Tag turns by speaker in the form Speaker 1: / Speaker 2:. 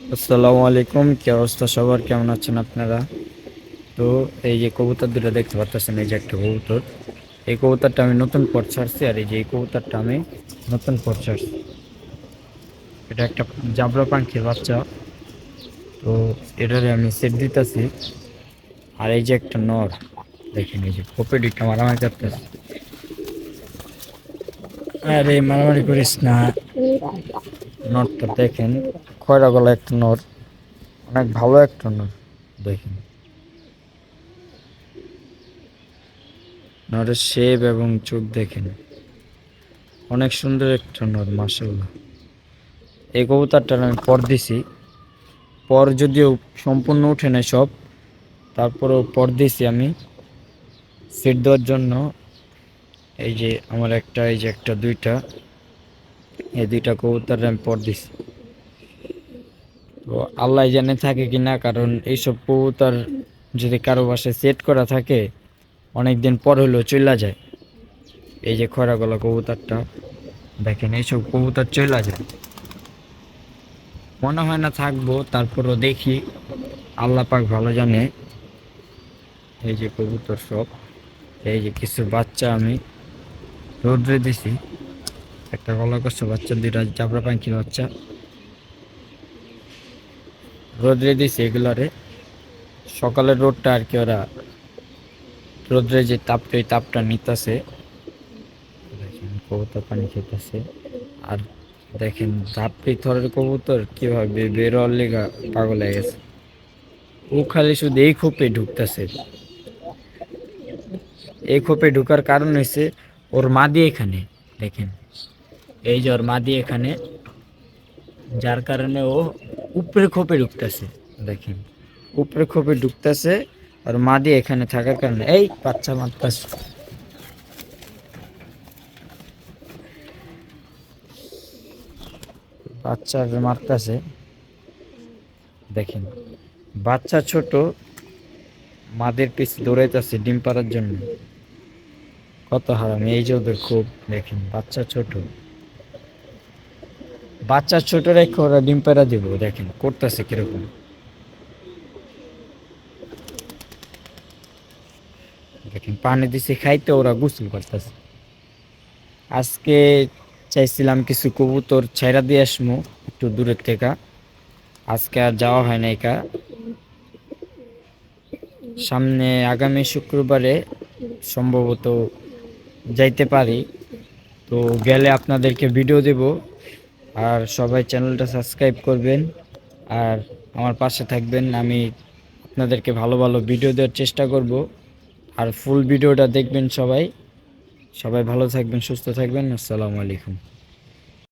Speaker 1: আসসালামু আলাইকুম, কি অবস্থা সবার? কেমন আছেন আপনারা? তো এই যে কবুতর দুটো দেখতে পাচ্ছেন, এই যে একটা কবুতর। এই কবুতরটা আমি নতুন পর ছাড়ছি আর এই যে এই কবুতরটা আমি নতুন পর ছাড়ছি। এটা একটা জাবরা পাখির বাচ্চা। তো এটারে আমি সেট দিতেছি। আর এই যে একটা নর। দেখেন এই যে কপেডিকটা মারামারি করতেছে। আরে, মারামারি করিস না। নটটা দেখেন। খয়রা গলা একটা নর? অনেক ভালো একটা নর। দেখেন। নরের শেপ এবং চোখ দেখেন। অনেক সুন্দর একটা নর মাসাল্লাহ এই কবুতরটার আমি পর দিছি। পর যদিও সম্পূর্ণ উঠে নাই সব, তারপরেও পর দিছি আমি। সিট দেওয়ার জন্য এই যে আমার একটা, এই যে একটা, দুইটা। এই দুইটা কবুতর আমি পর দিছি। তো আল্লাহ জানে থাকে কি না, কারণ এইসব কবুতর যদি কারও বাসায় সেট করা থাকে অনেক দিন পর হলেও চলে যায়। এই যে খরা গলা কবুতরটা, দেখেন এইসব কবুতর চলে যায়। মনে হয় না থাকব, তারপরও দেখি। আল্লাহ পাক ভালো জানে। এই যে কবুতর সব, এই যে কিছু বাচ্চা আমি রোদ্রে দিছি। একটা গলা কষ্ট বাচ্চা, দুইটা চাপড়া পাখির বাচ্চা। রোদ্রে দিছি এগুলারে সকালের রোদটা আর কি ওরা রোদ্রে যে তাপটা, ওই তাপটা নিতেছে। কবুতর পানি খেতেছে। আর দেখেন ধাপড়ি থরের কবুতর কীভাবে বেরোয়ার লেগা পাগল হয়ে গেছে। ও খালি শুধু এই খোপে ঢুকতেছে। এই খোপে ঢুকার কারণ হয়েছে ওর মাদি এখানে, দেখেন। এই যে ওর মাদি এখানে, যার কারণে ও উপরে খোপে ঢুকতেছে, দেখেন। উপরে খোপে ঢুকতেছে আর মাদি এখানে থাকার কারণে। এই বাচ্চা মারতেছে। বাচ্চা মারতেছে, দেখেন। বাচ্চা ছোট, মাদের পিছে দৌড়াইতেছে ডিম পাড়ার জন্য। কত হারাম, এই যে ওদের খুব দেখেন, বাচ্চা ছোট। বাচ্চা ছোট রেখে ওরা ডিম পেড়া দিব, দেখেন, করতেছে কীরকম। দেখেন, পানি দিছে, খাইতে ওরা গোসল করতেছে। আজকে চাইছিলাম কিছু কবুতর ছেড়া দিয়ে আসমু, একটু দূরের থেকে। আজকে আর যাওয়া হয় না একা সামনে আগামী শুক্রবারে সম্ভবত যাইতে পারি। তো গেলে আপনাদেরকে ভিডিও দেব। আর সবাই চ্যানেলটা সাবস্ক্রাইব করবেন আর আমার পাশে থাকবেন। আমি আপনাদেরকে ভালো ভালো ভিডিও দেওয়ার চেষ্টা করব। আর ফুল ভিডিওটা দেখবেন সবাই। সবাই ভালো থাকবেন, সুস্থ থাকবেন। আসসালামু আলাইকুম।